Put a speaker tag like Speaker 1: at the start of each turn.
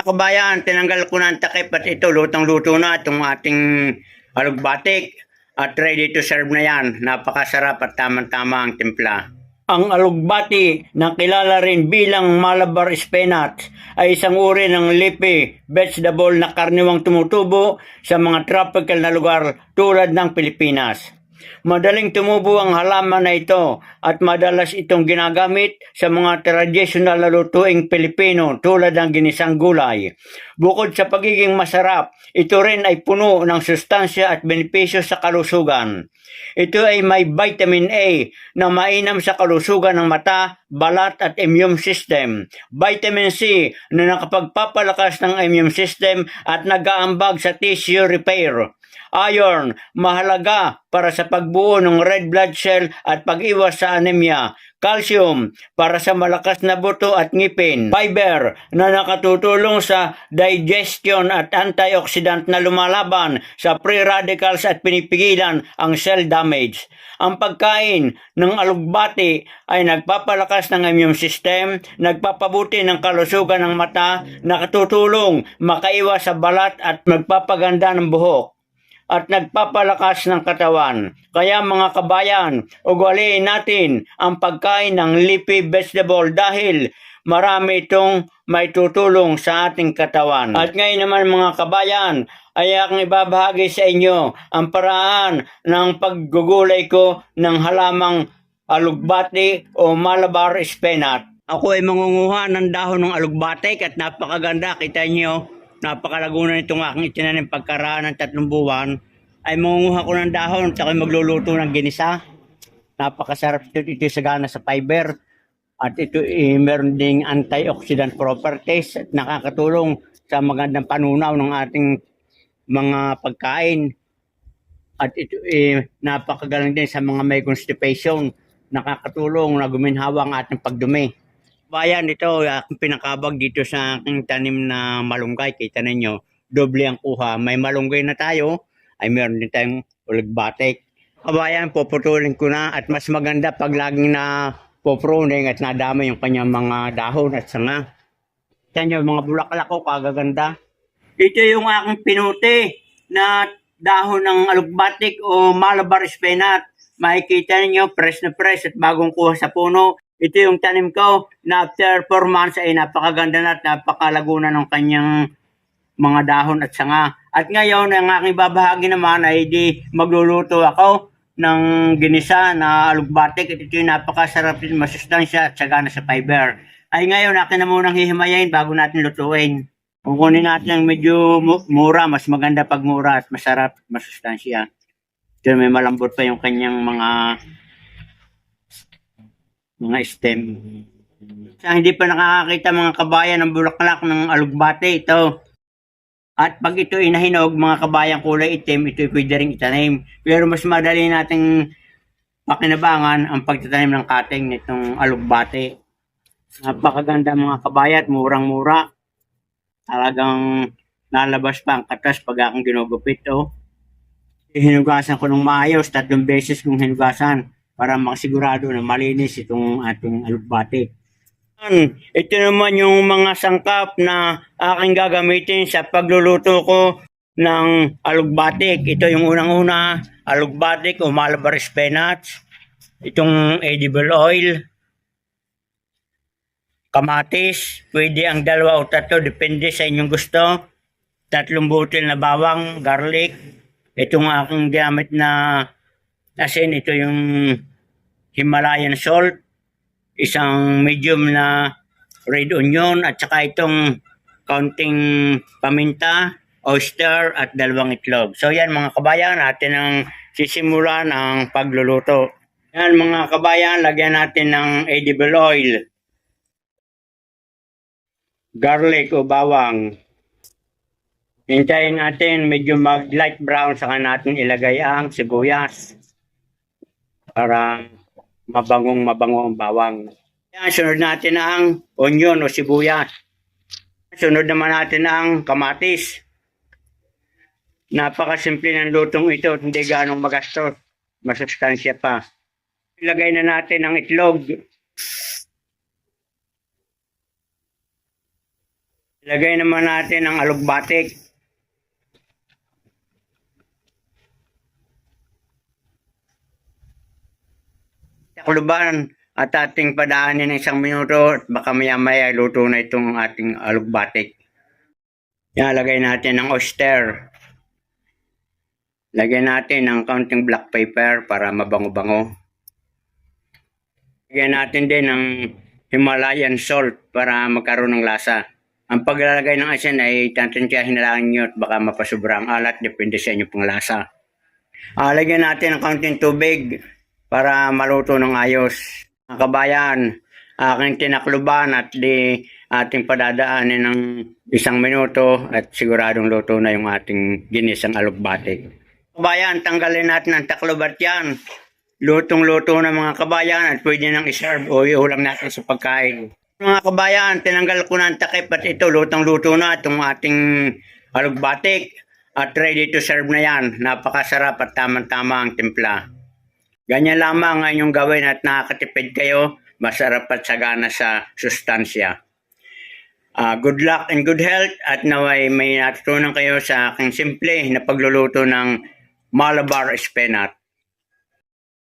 Speaker 1: mga kabayan, tinanggal ko na ang takip at ito, lutang-luto na itong ating alugbatik. At ready to serve na yan. Napakasarap at tamang-tama ang timpla. Ang alugbati na kilala rin bilang Malabar spinach ay isang uri ng leafy vegetable na karniwang tumutubo sa mga tropical na lugar tulad ng Pilipinas. Madaling tumubo ang halaman na ito at madalas itong ginagamit sa mga tradisyonal na lutuing Pilipino tulad ng ginisang gulay. Bukod sa pagiging masarap, ito rin ay puno ng sustansya at benepisyo sa kalusugan. Ito ay may vitamin A na mainam sa kalusugan ng mata, balat at immune system. Vitamin C na nakapagpapalakas ng immune system at nag-aambag sa tissue repair. Iron, mahalaga para sa pagbuo ng red blood cell at pag-iwas sa anemia. Calcium, para sa malakas na buto at ngipin. Fiber, na nakatutulong sa digestion at antioxidant na lumalaban sa free radicals at pinipigilan ang cell damage. Ang pagkain ng alugbati ay nagpapalakas ng immune system, nagpapabuti ng kalusugan ng mata, nakatutulong makaiwas sa balat at magpapaganda ng buhok at nagpapalakas ng katawan. Kaya mga kabayan, ugaliin natin ang pagkain ng leafy vegetable dahil marami itong may tutulong sa ating katawan. At ngayon naman mga kabayan, ay aking ibabahagi sa inyo ang paraan ng paggugulay ko ng halamang alugbati o malabar spinach. Ako ay mangunguha ng dahon ng alugbati at napakaganda. Kita niyo, napakalaguna nitong aking itinanim pagkaraan ng tatlong buwan. Ay mangunguha ko ng dahon at ako'y magluluto ng ginisa. Napakasarap ito, ito sagana sa fiber. At ito eh, meron ding antioxidant properties at nakakatulong sa magandang panunaw ng ating mga pagkain. At ito eh, napakagaling din sa mga may constipation. Nakakatulong na guminhawa ang ating pagdumi. Bayan, ito aking pinakabag dito sa aking tanim na malunggay. Kita ninyo, doble ang kuha. May malunggay na tayo, ay meron din tayong uligbatik. Kabayan, puputulin ko na at mas maganda pag laging na pupruning at nadama yung kanyang mga dahon at sanga. Yung mga bulaklak ko, kagaganda. Ito yung aking pinuti na dahon ng alugbatik o malabar spinach. Makikita ninyo, fresh na fresh at bagong kuha sa puno. Ito yung tanim ko na after 4 months ay napakaganda na at napakalaguna ng kanyang mga dahon at sanga. At ngayon, ang aking babahagi naman ay di magluluto ako ng ginisa na alugbatik. At ito yung napakasarap din, masustansya at sagana sa fiber. Ay ngayon, akin na munang hihimayin bago natin lutuin. Kukunin natin ang medyo mu- mura, mas maganda pag mura at masarap, masustansya. Ito may malambot pa yung kanyang mga mga stem. Sa hindi pa nakakakita mga kabayan ng bulaklak ng alugbate, ito. At pag ito inahinog, mga kabayan kulay itim, ito pwede rin itanim. Pero mas madali nating pakinabangan ang pagtatanim ng kating nitong alugbate. Napakaganda mga kabayan, murang-mura. Talagang nalabas pa ang katas pag akong ginugupit. Oh. Hinugasan ko ng maayos, tatlong beses kong hinugasan para makasigurado na malinis itong ating alugbate. Ito naman yung mga sangkap na aking gagamitin sa pagluluto ko ng alugbatik. Ito yung unang-una, alugbatik o malabar spinach. Itong edible oil. Kamatis, pwede ang dalawa o tatlo, depende sa inyong gusto. Tatlong butil na bawang, garlic. Itong aking gamit na asin, ito yung Himalayan salt isang medium na red onion at saka itong kaunting paminta, oyster at dalawang itlog. So yan mga kabayan, natin ang sisimulan ang pagluluto. Yan mga kabayan, lagyan natin ng edible oil, garlic o bawang. Hintayin natin medyo mag light brown saka natin ilagay ang sibuyas para mabangong mabango ang bawang. Yan, sunod natin ang onion o sibuyas. Sunod naman natin ang kamatis. Napakasimple ng lutong ito hindi ganong magastos. Masustansya pa. Ilagay na natin ang itlog. Lagay naman natin ang alugbatik. Takluban at ating padaanin ng isang minuto at baka maya maya luto na itong ating alugbatik. Yan, lagay natin ng oyster. Lagyan natin ng kaunting black pepper para mabango-bango. Lagyan natin din ng Himalayan salt para magkaroon ng lasa. Ang paglalagay ng asin ay tantensyahin na nyo at baka mapasubra ang alat depende sa inyong pang lasa. Ah, lagyan natin ng kaunting tubig para maluto ng ayos. Mga kabayan, aking tinakluban at di ating padadaanin ng isang minuto at siguradong luto na yung ating ginisang alugbatik. Kabayan, tanggalin natin ang taklubat yan. Lutong-luto na mga kabayan at pwede nang iserve o iulam natin sa pagkain. Mga kabayan, tinanggal ko na ang takip at ito, lutong-luto na itong ating alugbatik at ready to serve na yan. Napakasarap at tamang-tama ang timpla. Ganyan lamang ang inyong gawin at nakakatipid kayo, masarap at sagana sa sustansya. Ah, good luck and good health at naway may natutunan kayo sa aking simple na pagluluto ng Malabar Spinach.